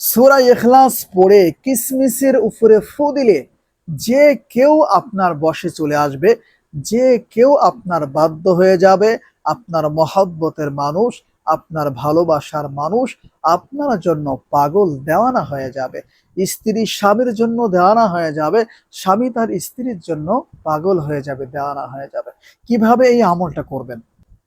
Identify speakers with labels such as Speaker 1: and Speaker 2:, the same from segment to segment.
Speaker 1: সুরা ইখলাস পড়ে কিসমিসের উপরে ফু দিলে যে কেউ আপনার বসে চলে আসবে, যে কেউ আপনার বাধ্য হয়ে যাবে, আপনার মহব্বতের মানুষ, আপনার ভালোবাসার মানুষ, আপনার জন্য পাগল দেওয়ানা হয়ে যাবে, স্ত্রী স্বামীর জন্য দেওয়ানা হয়ে যাবে, স্বামী তার স্ত্রীর জন্য পাগল হয়ে যাবে, দেওয়ানা হয়ে যাবে। কীভাবে এই আমলটা করবেন?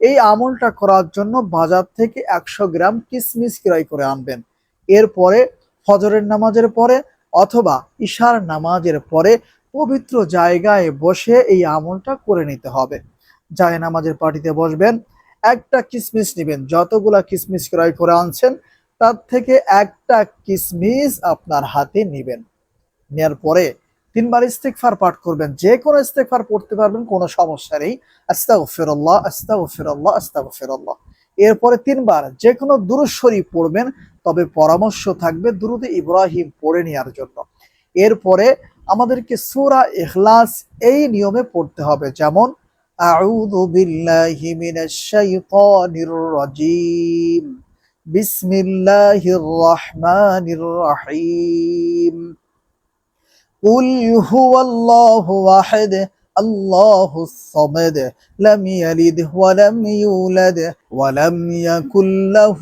Speaker 1: এই আমলটা করার জন্য বাজার থেকে একশো গ্রাম কিসমিস ক্রয় করে আনবেন। এরপরে ফজরের নামাজের পরে অথবা ঈশার নামাজের পরে পবিত্র জায়গায় বসে এই আমলটা করে নিতে হবে। যায় নামাজের পার্টিতে বসবেন, একটা কিসমিস নেবেন। যতগুলা কিসমিস ক্রয় করে আনছেন, তার থেকে একটা কিসমিস আপনার হাতে নেবেন। নেয়ার পরে তিনবার ইস্তেকফার পাঠ করবেন, যে কোনো ইস্তেকফার পড়তে পারবেন, কোনো সমস্যা নেই। আস্তাগফিরুল্লাহ আস্তাগফিরুল্লাহ আস্তাগফিরুল্লাহ। এরপরে তিনবার যে কোনো দুরূদ শরীফ পড়বেন, তবে পরামর্শ থাকবে দুরুদ ইব্রাহিম পড়ে নেওয়ার জন্য। এরপরে আমাদেরকে সুরা ইখলাস এই নিয়মে পড়তে হবে, যেমন, আউযু বিল্লাহি মিনাশ শাইতানির রাজিম। বিসমিল্লাহির রহমানির রহিম। قل هو الله واحد الله الصمد لم يلد ولم يولد ولم يكن له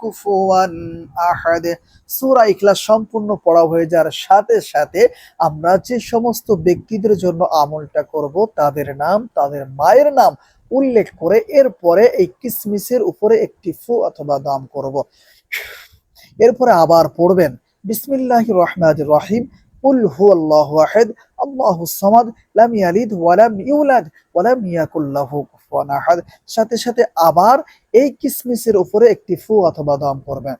Speaker 1: كفوا احد সূরা ইখলাস সম্পূর্ণ পড়া হয়ে যাওয়ার সাথে সাথে আমরা যে সমস্ত ব্যক্তিদের জন্য আমলটা করব তাদের নাম তাদের মায়ের নাম উল্লেখ করে এরপরে এই কিসমিসের উপরে একটি ফু অথবা দাম করব এরপরে আবার পড়বেন বিসমিল্লাহির রহমানির রহিম কুল হু আল্লাহ আহেদ, আল্লাহ সমাদ, লাম ইয়ালিদ ওয়ালাম ইউলাদ ওয়ালাম ইয়াকুল্লাহু কুফুয়ান আহাদ। সাথে সাথে আবার এই কিসমিসের উপরে একটি ফু অথবা দম করবেন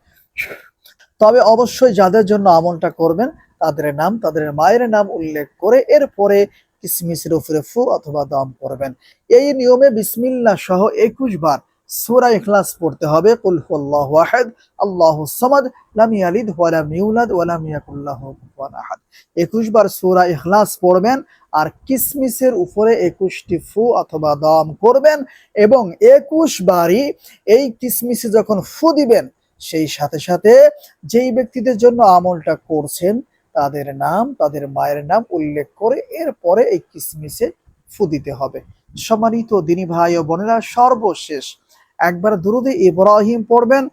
Speaker 1: তবে অবশ্যই যাদের জন্য আমলটা করবেন, তাদের নাম, তাদের মায়ের নাম উল্লেখ করে এরপরে কিসমিসের উপরে ফু অথবা দম করবেন এই নিয়মে বিসমিল্লা সহ একুশ বার সূরা ইখলাস পড়তে হবে। কুল হুয়াল্লাহু আহাদ আল্লাহুস সামাদ, লাম ইয়ালিদ ওয়া লাম ইউলাদ ওয়া লাম ইয়াকুল লাহু কুফুয়ান আহাদ। 21 বার সূরা ইখলাস পড়বেন আর কিসমিসের উপরে 21টি ফু অথবা দম করবেন এবং 21 বারই এই কিসমিসে যখন ফু দিবেন, সেই সাথে সাথে যেই ব্যক্তিদের জন্য আমলটা করছেন, তাদের নাম, তাদের মায়ের নাম উল্লেখ করে এরপরে এই কিসমিসে ফু দিতে হবে। সম্মানিত দিনী ভাই ও বোনেরা, সর্বশেষ একবার দুরুদে ইব্রাহিম পড়বেন,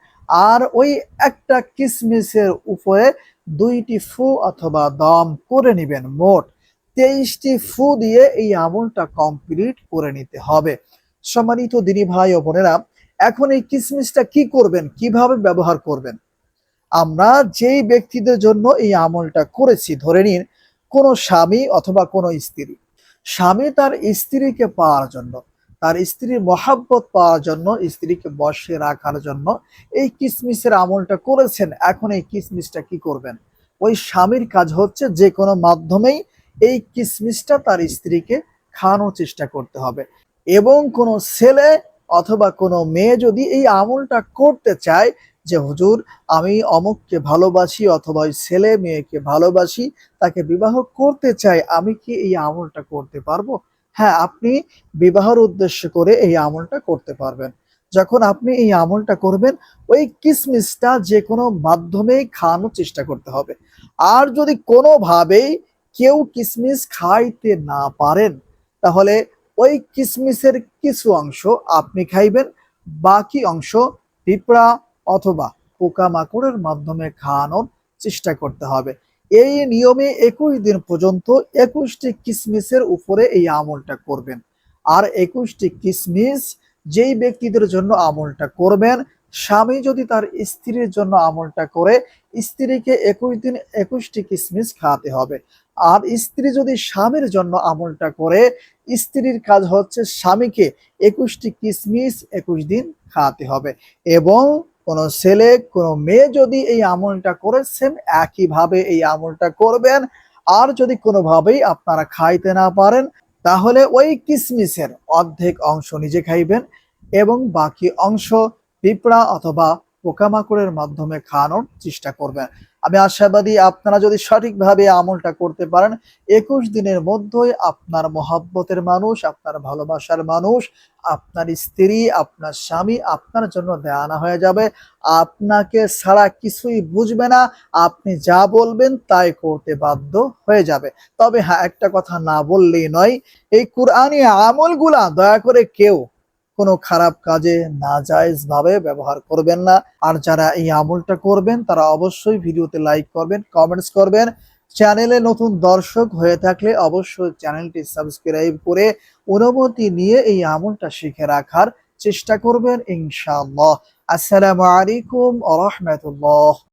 Speaker 1: আর ওই একটা কিসমিসের উপরে দুইটি ফু অথবা দম করে নেবেন মোট তেইশটি ফু দিয়ে এই আমলটা কমপ্লিট করে নিতে হবে। সম্মানিত দিনী ভাই ও বোনেরা, এখন এই কিসমিসটা কি করবেন, কীভাবে ব্যবহার করবেন? আমরা যেই ব্যক্তিদের জন্য এই আমলটা করেছি, ধরে নিন কোনো স্বামী অথবা কোনো স্ত্রী। স্বামী তার স্ত্রীকে পাওয়ার জন্য তার স্ত্রীর মহাব্বত পাওয়ার জন্য, স্ত্রীকে বসে রাখার জন্য এই কিসমিসের আমলটা করেছেন। এখন এই কিসমিসটা কি করবেন? ওই স্বামীর কাজ হচ্ছে যে কোনো মাধ্যমেই এই কিসমিসটা তার স্ত্রীকে খাওয়ানোর চেষ্টা করতে হবে। এবং কোনো ছেলে অথবা কোনো মেয়ে যদি এই আমলটা করতে চায় যে, হুজুর, আমি অমুককে ভালোবাসি অথবা ওই ছেলে মেয়েকে ভালোবাসি, তাকে বিবাহ করতে চাই, আমি কি এই আমলটা করতে পারব? হ্যাঁ আপনি বিবাহের উদ্দেশ্য করে এই আমলটা করতে পারবেন। যখন আপনি এই আমলটা করবেন, ওই কিসমিসটা যে কোনো মাধ্যমেই খাওয়ানোর চেষ্টা করতে হবে। আর যদি কোনোভাবেই কেউ কিসমিস খাইতে না পারেন, তাহলে ওই কিসমিসের কিছু অংশ আপনি খাইবেন, বাকি অংশ পিঁপড়া অথবা পোকামাকড়ের মাধ্যমে খাওয়ানোর চেষ্টা করতে হবে। এই নিয়মে একুশ দিন পর্যন্ত একুশটি কিসমিসের উপরে এই আমলটা করবেন। আর একুশটি কিসমিস যেই ব্যক্তিদের জন্য আমলটা করবেন, স্বামী যদি তার স্ত্রীর জন্য আমলটা করে, স্ত্রীকে একুশ দিন একুশটি কিসমিস খাওয়াতে হবে। আর স্ত্রী যদি স্বামীর জন্য আমলটা করে, স্ত্রীর কাজ হচ্ছে স্বামীকে একুশটি কিসমিস একুশ দিন খাওয়াতে হবে। এবং কোনো ছেলে, কোনো মেয়ে যদি এই আমলটা করেছেন, একইভাবে এই আমলটা করবেন। আর যদি কোনোভাবেই আপনারা খাইতে না পারেন, তাহলে ওই কিসমিসের অর্ধেক অংশ নিজে খাইবেন এবং বাকি অংশ পিঁপড়া অথবা পোকামাকড়ের মাধ্যমে খাওয়ানোর চেষ্টা করবেন। আমি আশাবাদী আপনারা যদি সঠিকভাবে আমলটা করতে পারেন, একুশ দিনের মধ্যেই আপনার মহাব্বতের মানুষ, আপনার ভালোবাসার মানুষ, আপনার স্ত্রী, আপনার স্বামী আপনার জন্য দেয়ানা হয়ে যাবে। আপনাকে ছাড়া কিছুই বুঝবে না, আপনি যা বলবেন তাই করতে বাধ্য হয়ে যাবে। তবে হ্যাঁ একটা কথা না বললেই নয়, এই কোরআনি আমলগুলা দয়া করে কেউ কোনো খারাপ কাজে নাজায়েজ ভাবে ব্যবহার করবেন না। আর যারা এই আমলটা করবেন, তারা অবশ্যই ভিডিওতে লাইক করবেন কমেন্টস করবেন। চ্যানেলে নতুন দর্শক হয়ে থাকলে অবশ্যই চ্যানেলটি সাবস্ক্রাইব করে অনুমতি নিয়ে এই আমলটা শিখে রাখার চেষ্টা করবেন ইনশাআল্লাহ। আসসালামু আলাইকুম আ রহমতুল্লাহ।